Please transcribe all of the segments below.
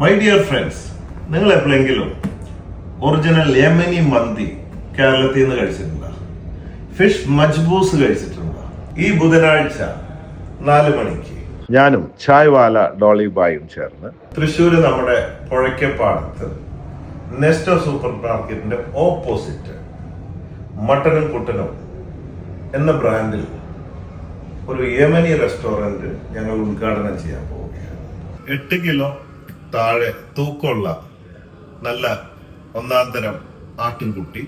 My dear friends നിങ്ങൾ എപ്പോഴെങ്കിലും original Yemeni മന്തി കേരളത്തിൽ നിന്ന് കഴിച്ചിട്ടുണ്ടോ? ഫിഷ് മജ്ബൂസ് കഴിച്ചിട്ടുണ്ടോ? ഈ ബുധനാഴ്ച നാല് മണിക്ക്. ഞാനും ചായ്വാല ഡോളി ബായും ചേർന്ന് തൃശ്ശൂര് നമ്മുടെ പുഴയ്ക്കപ്പാടത്ത് നെസ്റ്റോ സൂപ്പർ മാർക്കറ്റിന്റെ ഓപ്പോസിറ്റ് മട്ടനും കുട്ടനും എന്ന ബ്രാൻഡിൽ ഒരു യമനി റെസ്റ്റോറന്റ് ഞങ്ങൾ ഉദ്ഘാടനം ചെയ്യാൻ പോവുകയാണ്. എട്ട് കിലോ താഴെ തൂക്കമുള്ള നല്ല ഒന്നാം തരം ആട്ടിൻകുട്ടി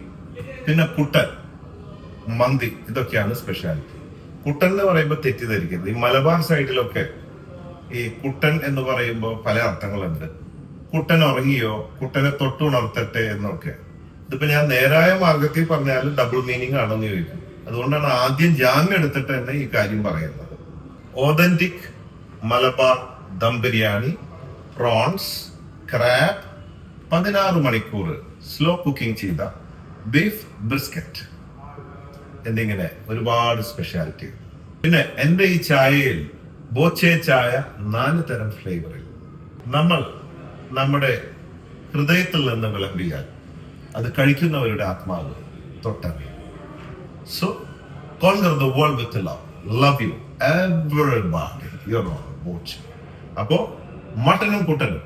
പിന്നെ കുട്ടൻ മന്തി ഇതൊക്കെയാണ് സ്പെഷ്യാലിറ്റി കുട്ടൻ എന്ന് പറയുമ്പോൾ തെറ്റിദ്ധരിക്കരുത്. ഈ മലബാർ സൈഡിലൊക്കെ ഈ കുട്ടൻ എന്ന് പറയുമ്പോൾ പല അർത്ഥങ്ങളുണ്ട്. കുട്ടൻ ഉറങ്ങിയോ കുട്ടനെ തൊട്ടുണർത്തട്ടെ എന്നൊക്കെ. ഇതിപ്പോ ഞാൻ നേരായ മാർഗത്തിൽ പറഞ്ഞാലും ഡബിൾ മീനിങ് ആണെന്ന് ചോദിക്കും. അതുകൊണ്ടാണ് ആദ്യം ജാമ്യം എടുത്തിട്ട് തന്നെ ഈ കാര്യം പറയുന്നത്. Authentic Malabar dum biryani prawns crab പതിനാറ് മണിക്കൂർ സ്ലോ കുക്കിംഗ് ചെയ്ത ബീഫ് ബ്രിസ്ക്കറ്റ് എന്നിങ്ങനെ ഒരുപാട് സ്പെഷ്യാലിറ്റി പിന്നെ എന്റെ ഈ ചായയിൽ ബോച്ചെ ചായ നാല് തരം ഫ്ലേവറിൽ നമ്മൾ നമ്മുടെ ഹൃദയത്തിൽ നിന്ന് വിളമ്പിയാൽ അത് കഴിക്കുന്നവരുടെ ആത്മാവ് തൊട്ടറിയും. So conquer the world with love love you everybody your Boche. അപ്പോ മട്ടനും കുട്ടനും